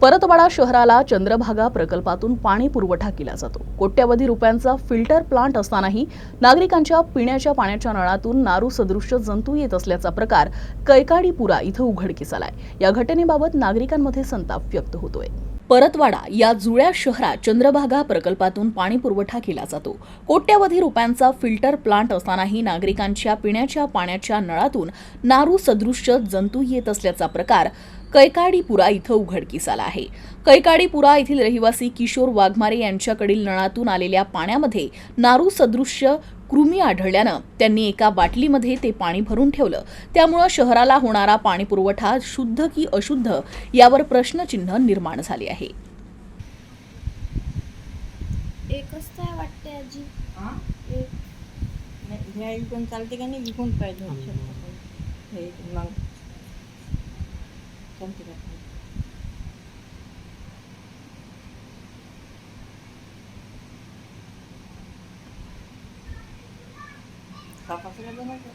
परतवाडा शहराला चंद्रभागा प्रकल्पातून पाणी पुरवठा केला जातो. कोट्यवधी रुपयांचा फिल्टर प्लांट असतानाही नागरिकांच्या पिण्याच्या पाण्याच्या नळातून नारू सदृश्य जंतू येत असल्याचा प्रकार कैकाडीपुरा इथं उघडकीस आलाय. या घटनेबाबत नागरिकांमध्ये संताप व्यक्त होतोय. परतवाडा या जुळ्या शहरात चंद्रभागा प्रकल्पातून पाणी पुरवठा केला जातो. कोट्यवधी रुपयांचा फिल्टर प्लांट असतानाही नागरिकांच्या पिण्याच्या पाण्याच्या नळातून नारू सदृश्य जंतू येत असल्याचा प्रकार कैकाडीपुरा इथं उघडकीस आला आहे. कैकाडीपुरा येथील रहिवासी किशोर वाघमारे यांच्याकडील नळातून आलेल्या पाण्यामध्ये नारू सदृश्य कृमी आढळल्यानं त्यांनी एका बाटलीमध्ये ते पाणी भरून ठेवलं. त्यामुळं शहराला होणारा पाणी पुरवठा शुद्ध की अशुद्ध यावर प्रश्नचिन्ह निर्माण झाले आहे. एकच काय वाटते आजी. हा? एक. नाही, ह्या विकून चालते का नाही? विकून पाहिजे हे मग चालते का तपासायला बनवतो